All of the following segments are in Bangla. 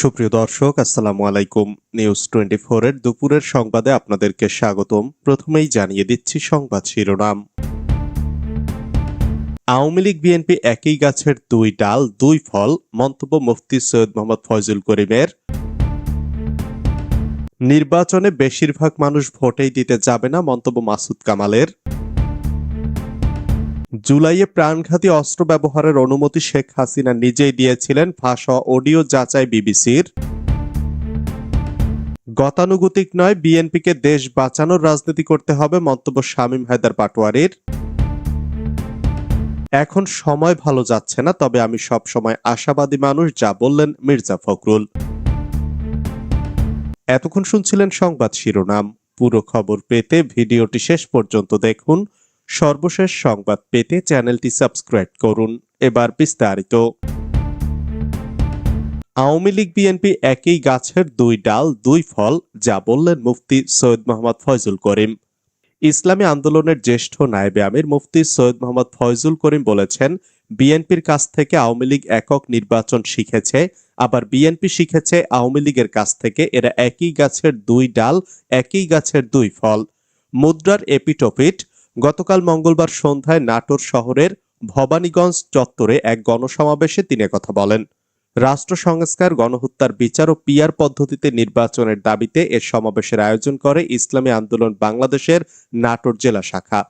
সুপ্রিয় দর্শক, আসসালামু আলাইকুম। নিউজ টোয়েন্টি এর দুপুরের সংবাদে আপনাদেরকে স্বাগতম। প্রথমেই জানিয়ে দিচ্ছি সংবাদ শিরোনাম। আওয়ামী লীগ, বিএনপি একই গাছের দুই ডাল, দুই ফল, মন্তব্য মুফতি সৈয়দ মোহাম্মদ ফয়জুল করিমের। নির্বাচনে বেশিরভাগ মানুষ ভোটেই দিতে যাবে না, মন্তব্য মাসুদ কামালের। জুলাইয়ে প্রাণঘাতী অস্ত্র ব্যবহারের অনুমতি শেখ হাসিনা নিজেই দিয়েছিলেন ফাঁস অডিও যাচাই বিবিসির। গতানুগতিক নয়, বিএনপিকে দেশ বাঁচানোর রাজনীতি করতে হবে মন্তব্য শামীম হায়দার পাটোয়ারির। এখন সময় ভালো যাচ্ছে না, তবে আমি সব সময় আশাবাদী মানুষ, যা বললেন মির্জা ফখরুল। এতক্ষণ শুনছিলেন সংবাদ শিরোনাম। পুরো খবর পেতে ভিডিওটি শেষ পর্যন্ত দেখুন। সর্বশেষ সংবাদ পেতে চ্যানেলটি সাবস্ক্রাইব করুন। এবার বিস্তারিত। আওয়ামী লীগ, বিএনপি একই গাছের দুই ডাল, দুই ফল, যা বললেন মুফতি সৈয়দ মোহাম্মদ ফয়জুল করিম। ইসলামী আন্দোলনের জ্যেষ্ঠ নায়েবে আমির মুফতি সৈয়দ মোহাম্মদ ফয়জুল করিম বলেছেন, বিএনপির কাছ থেকে আওয়ামী লীগ একক নির্বাচন শিখেছে, আবার বিএনপি শিখেছে আওয়ামী লীগের কাছ থেকে এরা একই গাছের দুই ডাল, একই গাছের দুই ফল। মুদ্রার এপিটোপিট গতকাল মঙ্গলবার সন্ধ্যায় নাটোর শহরের ভবানীগঞ্জ চত্বরে এক গণসমাবেশে তিনি কথা বলেন। রাষ্ট্র সংস্কার, গণহত্যার বিচার ও পিয়ার পদ্ধতিতে নির্বাচনের দাবিতে এর সমাবেশের আয়োজন করে ইসলামী আন্দোলন বাংলাদেশের নাটোর জেলা শাখা।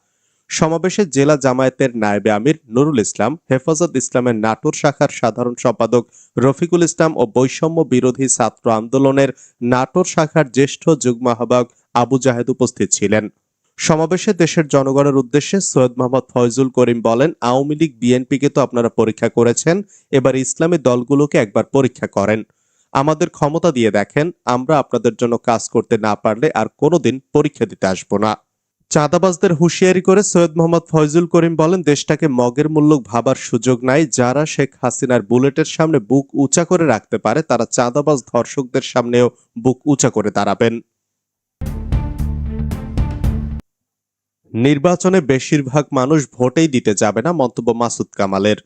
সমাবেশে জেলা জামায়াতের নায়েবে আমির নুরুল ইসলাম, হেফাজত ইসলামের নাটোর শাখার সাধারণ সম্পাদক রফিকুল ইসলাম ও বৈষম্য বিরোধী ছাত্র আন্দোলনের নাটোর শাখার জ্যেষ্ঠ যুগ্ম আহ্বায়ক আবু জাহেদ উপস্থিত ছিলেন। সমাবেশে দেশের জনগণের উদ্দেশ্যে সৈয়দ মোহাম্মদ ফয়জুল করিম বলেন, আওয়ামী লীগ বিএনপিকে তো আপনারা পরীক্ষা করেছেন, এবার ইসলামী দলগুলোকে একবার পরীক্ষা করেন। আমাদের ক্ষমতা দিয়ে দেখেন, আমরা আপনাদের জন্য কাজ করতে না পারলে আর কোনোদিন পরীক্ষা দিতে আসব না। চাঁদাবাজদের হুঁশিয়ারি করে সৈয়দ মোহাম্মদ ফয়জুল করিম বলেন, দেশটাকে মগের মূল্য ভাবার সুযোগ নাই, যারা শেখ হাসিনার বুলেটের সামনে বুক উঁচা করে রাখতে পারে, তারা চাঁদাবাজ ধর্ষকদের সামনেও বুক উঁচা করে দাঁড়াবেন। নির্বাচনে বেশিরভাগ মানুষ ভোটেই দিতে যাবে না মন্তব্য মাসুদ কামালের।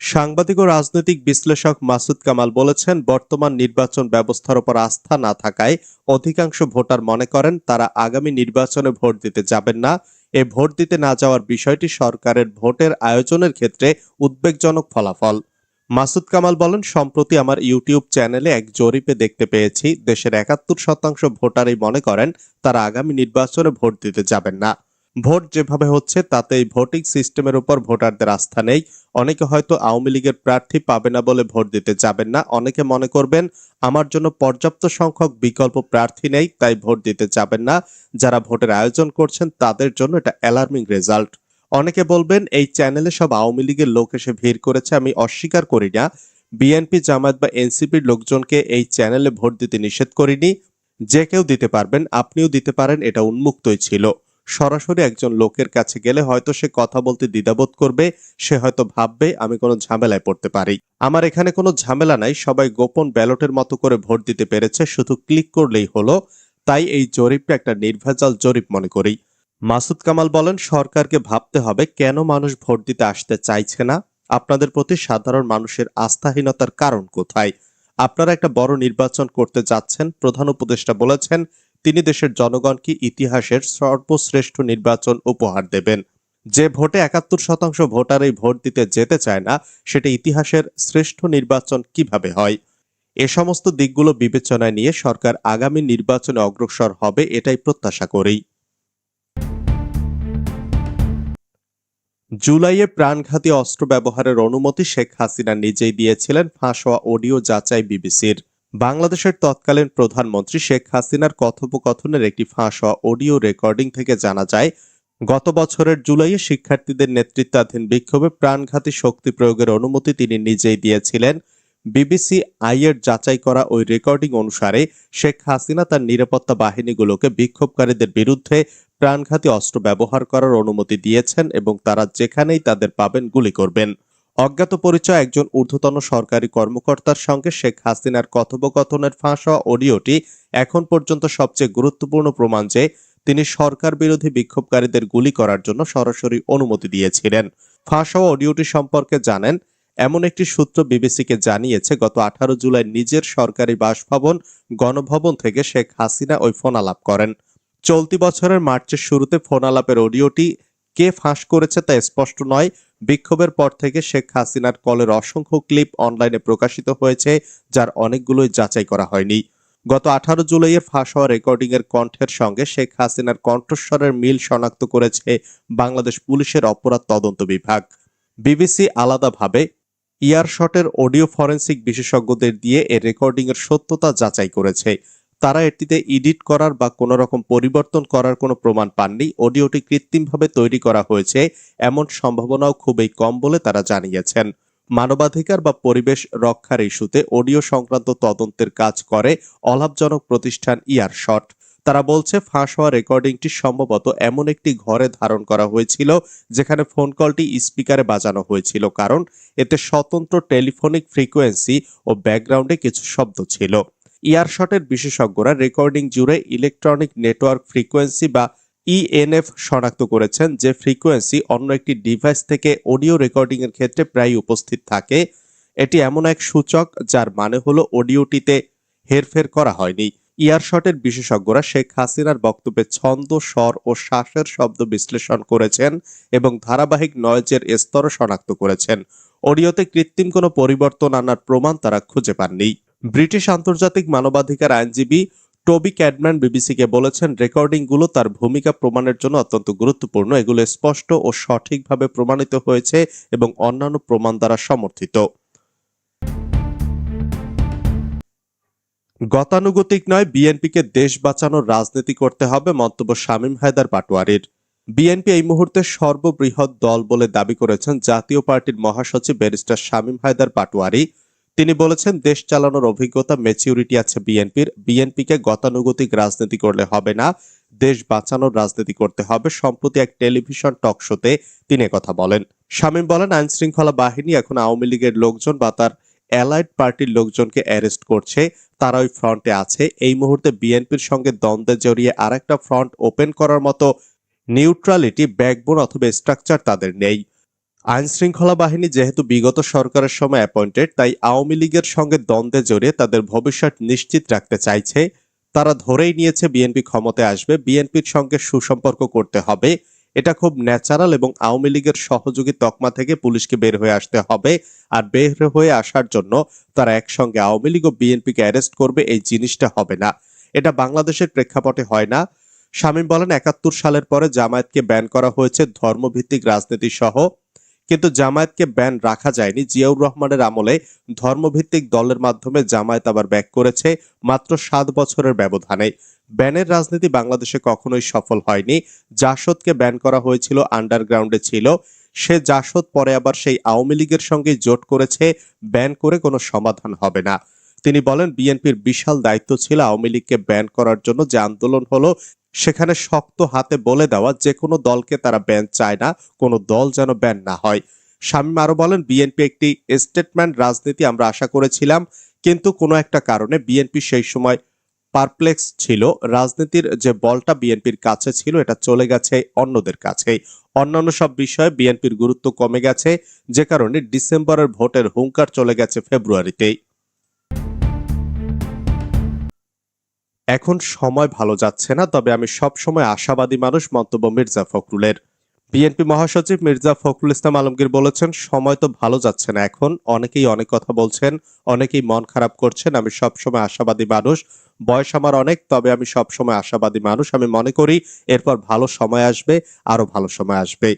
সাংবাদিক ও রাজনৈতিক বিশ্লেষক মাসুদ কামাল বলেছেন, বর্তমান নির্বাচন ব্যবস্থার উপর আস্থা না থাকায় অধিকাংশ ভোটার মনে করেন তারা আগামী নির্বাচনে ভোট দিতে যাবেন না। এ ভোট দিতে না যাওয়ার বিষয়টি সরকারের ভোটের আয়োজনের ক্ষেত্রে উদ্বেগজনক ফলাফল। মাসুদ কামাল বলেন, সম্প্রতি আমার ইউটিউব চ্যানেলে এক জরিপে দেখতে পেয়েছি, দেশের একাত্তর শতাংশ ভোটারই মনে করেন তারা আগামী নির্বাচনে ভোট দিতে যাবেন না। ভোট যেভাবে হচ্ছে তাতে এই ভোটিং সিস্টেমের উপর ভোটারদের আস্থা নেই। অনেকে হয়তো আওয়ামী লীগের প্রার্থী পাবে না বলে ভোট দিতে যাবেন না। অনেকে মনে করবেন, আমার জন্য পর্যাপ্ত সংখ্যক বিকল্প প্রার্থী নেই, তাই ভোট দিতে যাবেন না। যারা ভোটের আয়োজন করছেন, তাদের জন্য এটা অ্যালার্মিং রেজাল্ট অনেকে বলবেন, এই চ্যানেলে সব আওয়ামী লীগের লোক এসে ভিড় করেছে, আমি অস্বীকার করি না। বিএনপি জামায়াত বা এনসিপির লোকজনকে এই চ্যানেলে ভোট দিতে নিষেধ করিনি। যে কেউ দিতে পারবেন, আপনিও দিতে পারেন। এটা উন্মুক্তই ছিল। সরাসরি একজন লোকের কাছে গেলে হয়তো সে কথা বলতে দ্বিধাবোধ করবে, সে হয়তো ভাববে, আমি কোনো ঝামেলায় পড়তে পারি। আমার এখানে কোনো ঝামেলা নাই, সবাই গোপন ব্যালটের মতো করে ভোট দিতে পেরেছে, শুধু ক্লিক করলেই হলো, তাই এই জরিপটা একটা নির্ভেজাল জরিপ মনে করি। মাসুদ কামাল বলেন, সরকারকে ভাবতে হবে কেন মানুষ ভোট দিতে আসতে চাইছে না? আপনাদের প্রতি সাধারণ মানুষের আস্থাহীনতার কারণ কোথায়? আপনারা একটা বড় নির্বাচন করতে যাচ্ছেন, প্রধান উপদেষ্টা বলেছেন তিনি দেশের জনগণকে ইতিহাসের সর্বশ্রেষ্ঠ নির্বাচন উপহার দেবেন। যে ভোটে একাত্তর শতাংশ ভোটার এই ভোট দিতে যেতে চায় না, সেটা ইতিহাসের শ্রেষ্ঠ নির্বাচন কীভাবে হয়? এ সমস্ত দিকগুলো বিবেচনায় নিয়ে সরকার আগামী নির্বাচনে অগ্রসর হবে এটাই প্রত্যাশা করি। জুলাইয়ে প্রাণঘাতী অস্ত্র ব্যবহারের অনুমতি শেখ হাসিনা নিজেই দিয়েছিলেন, ফাঁস হওয়া অডিও যাচাই বিবিসির। বাংলাদেশের তৎকালীন প্রধানমন্ত্রী শেখ হাসিনার কথোপকথনের একটি ফাঁস হওয়া অডিও রেকর্ডিং থেকে জানা যায়, গত বছরের জুলাইয়ে শিক্ষার্থীদের নেতৃত্বাধীন বিক্ষোভে প্রাণঘাতী শক্তি প্রয়োগের অনুমতি তিনি নিজেই দিয়েছিলেন। বিবিসি আইয়ের যাচাই করা ওই রেকর্ডিং অনুসারে শেখ হাসিনা তার নিরাপত্তা বাহিনীগুলোকে বিক্ষোভকারীদের বিরুদ্ধে প্রাণঘাতী অস্ত্র ব্যবহার করার অনুমতি দিয়েছেন এবং তারা যেখানেই তাদের পাবেন গুলি করবেন। অজ্ঞাত পরিচয় একজন ঊর্ধ্বতন সরকারি কর্মকর্তার সঙ্গে শেখ হাসিনার কথোপকথনের ফাঁস হওয়া অডিওটি এখন পর্যন্ত সবচেয়ে গুরুত্বপূর্ণ প্রমাণ যে তিনি সরকার বিরোধী বিক্ষোভকারীদের গুলি করার জন্য সরাসরি অনুমতি দিয়েছিলেন। ফাঁস হওয়া অডিওটি সম্পর্কে জানেন, এমন একটি সূত্র বিবিসিকে জানিয়েছে, গত আঠারো জুলাই নিজের সরকারি বাসভবন গণভবন থেকে শেখ হাসিনা ওই ফোন আলাপ করেন। চলতি বছরের মার্চের শুরুতে ফোন আলাপের অডিওটি কে ফাঁস করেছে তা স্পষ্ট নয় বিক্ষোভের পর থেকে শেখ হাসিনার কলের অসংখ্য ক্লিপ অনলাইনে প্রকাশিত হয়েছে, যার অনেকগুলোই যাচাই করা হয়নি। গত আঠারো জুলাইয়ের ফাঁস হওয়া রেকর্ডিং এর কণ্ঠের সঙ্গে শেখ হাসিনার কণ্ঠস্বরের মিল শনাক্ত করেছে বাংলাদেশ পুলিশের অপরাধ তদন্ত বিভাগ। বিবিসি আলাদাভাবে ইয়ারশটের অডিও ফরেন্সিক বিশেষজ্ঞদের দিয়ে এর রেকর্ডিং এর সত্যতা যাচাই করেছে। তারা এটিতে এডিট করার বা কোনো রকম পরিবর্তন করার কোনো প্রমাণ পাননি। অডিওটি কৃত্রিমভাবে তৈরি করা হয়েছে। এমন সম্ভাবনাও খুবই কম বলে তারা জানিয়েছেন। মানবাধিকার বা পরিবেশ রক্ষার ইস্যুতে অডিও সংক্রান্ত তদন্তের কাজ করে অলাভজনক প্রতিষ্ঠান ইয়ারশট। তারা বলছে, ফাঁস হওয়া রেকর্ডিংটি সম্ভবত এমন একটি ঘরে ধারণ করা হয়েছিল, যেখানে ফোন কলটি স্পিকারে বাজানো হয়েছিল, কারণ এতে স্বতন্ত্র টেলিফোনিক ফ্রিকোয়েন্সি ও ব্যাকগ্রাউন্ডে কিছু শব্দ ছিল। ইয়ারশটের বিশেষজ্ঞরা রেকর্ডিং জুড়ে ইলেকট্রনিক নেটওয়ার্ক ফ্রিকোয়েন্সি বা ইএনএফ শনাক্ত করেছেন, যে ফ্রিকোয়েন্সি অন্য একটি ডিভাইস থেকে অডিও রেকর্ডিং এর ক্ষেত্রে প্রায় উপস্থিত থাকে। এটি এমন এক সূচক যার মানে হলো অডিওটিতে হেরফের করা হয়নি। ইয়ারশটের বিশেষজ্ঞরা শেখ হাসিনার বক্তব্যে ছন্দ, স্বর ও শ্বাসের শব্দ বিশ্লেষণ করেছেন এবং ধারাবাহিক নয়েজের স্তর শনাক্ত করেছেন। অডিওতে কৃত্রিম কোনো পরিবর্তন আনার প্রমাণ তারা খুঁজে পাননি। ব্রিটিশ আন্তর্জাতিক মানবাধিকার আইনজীবী টবি ক্যাডম্যান বিবিসিকে বলেছেন, রেকর্ডিংগুলো তার ভূমিকা প্রমাণের জন্য অত্যন্ত গুরুত্বপূর্ণ। এগুলো স্পষ্ট ও সঠিকভাবে প্রমাণিত হয়েছে এবং অন্যান্য প্রমাণ দ্বারা সমর্থিত। গতানুগতিক নয়, বিএনপিকে দেশ বাঁচানোর রাজনীতি করতে হবে, মন্তব্য শামীম হায়দার পাটোয়ারির। বিএনপি এই মুহূর্তে সর্ববৃহৎ দল বলে দাবি করেছেন জাতীয় পার্টির মহাসচিব ব্যারিস্টার শামীম হায়দার পাটোয়ারি। তিনি বলেছেন, দেশ চালানোর অভিজ্ঞতা ম্যাচিউরিটি আছে বিএনপির। বিএনপিকে গতানুগতিক রাজনীতি করলে হবে না। দেশ বাঁচানোর রাজনীতি করতে হবে। সম্প্রতি এক টেলিভিশন টক শোতে তিনি কথা বলেন। শামীম বলেন আইন শৃঙ্খলা বাহিনী এখন আওয়ামী লীগের লোকজন বা তার অ্যালাইড পার্টির লোকজনকে অ্যারেস্ট করছে। তারা ওই ফ্রন্টে আছে। এই মুহূর্তে বিএনপির সঙ্গে দ্বন্দ্বে জড়িয়ে আরেকটা ফ্রন্ট ওপেন করার মতো নিউট্রালিটি ব্যাকবোন অথবা স্ট্রাকচার তাদের নেই। আইন শৃঙ্খলা বাহিনী যেহেতু বিগত সরকারের সময় অ্যাপয়েন্টেড তাই আওয়ামী লীগের সঙ্গে দ্বন্দ্বে জড়িয়ে তাদের ভবিষ্যৎ নিশ্চিত রাখতে চাইছে। তারা ধরেই নিয়েছে বিএনপি ক্ষমতায় আসবে। বিএনপির সঙ্গে সুসম্পর্ক করতে হবে। এটা খুব ন্যাচারাল এবং আওয়ামী লীগের সহযোগী তকমা থেকে পুলিশকে বের হয়ে আসতে হবে আর বের হয়ে আসার জন্য তারা একসঙ্গে আওয়ামী লীগ ও বিএনপিকে অ্যারেস্ট করবে, এই জিনিসটা হবে না। এটা বাংলাদেশের প্রেক্ষাপটে হয় না। শামীম বলেন, একাত্তর সালের পরে জামায়াতকে ব্যান করা হয়েছে ধর্মভিত্তিক রাজনীতি সহ। কিন্তু জামায়াতকে ব্যান রাখা যায়নি। জিয়াউর রহমানের আমলে ধর্মভিত্তিক দলের মাধ্যমে জামায়াত আবার ব্যাক করেছে মাত্র সাত বছরের ব্যবধানে। ব্যানের রাজনীতি বাংলাদেশে কখনোই সফল হয়নি। জাসদকে ব্যান করা হয়েছিল আন্ডারগ্রাউন্ডে ছিল। সে জাসদ পরে আবার সেই আওয়ামী লীগের সঙ্গে জোট করেছে। ব্যান করে কোনো সমাধান হবে না। তিনি বলেন, বিএনপির বিশাল দায়িত্ব ছিল আওয়ামী লীগকে ব্যান করার জন্য যে আন্দোলন হলো সেখানে শক্ত হাতে বলে দেওয়া যে কোনো দলকে তারা ব্যান চায় না, কোনো দল যেন ব্যান না হয়। শামীম আরও বলেন, বিএনপি একটি স্টেটমেন্ট রাজনীতি আমরা আশা করেছিলাম, কিন্তু কোনো একটা কারণে বিএনপি সেই সময় পারপ্লেক্স ছিল। রাজনীতির যে বলটা বিএনপির কাছে ছিল, এটা চলে গেছে অন্যদের কাছে। অন্যান্য সব বিষয়ে বিএনপির গুরুত্ব কমে গেছে, যে কারণে ডিসেম্বরের ভোটের হুঙ্কার চলে গেছে ফেব্রুয়ারিতেই। এখন সময় ভালো যাচ্ছে না, তবে আমি সব সময় আশাবাদী মানুষ, মন্তব্য মির্জা ফখরুলের। বিএনপি মহাসচিব মির্জা ফখরুল ইসলাম আলমগীর বলেছেন, সময় তো ভালো যাচ্ছে না এখন। অনেকেই অনেক কথা বলছেন, অনেকেই মন খারাপ করছেন। আমি সব সময় আশাবাদী মানুষ, বয়স আমার অনেক, তবে আমি সব সময় আশাবাদী মানুষ। আমি মনে করি, এরপর ভালো সময় আসবে আরও ভালো সময় আসবে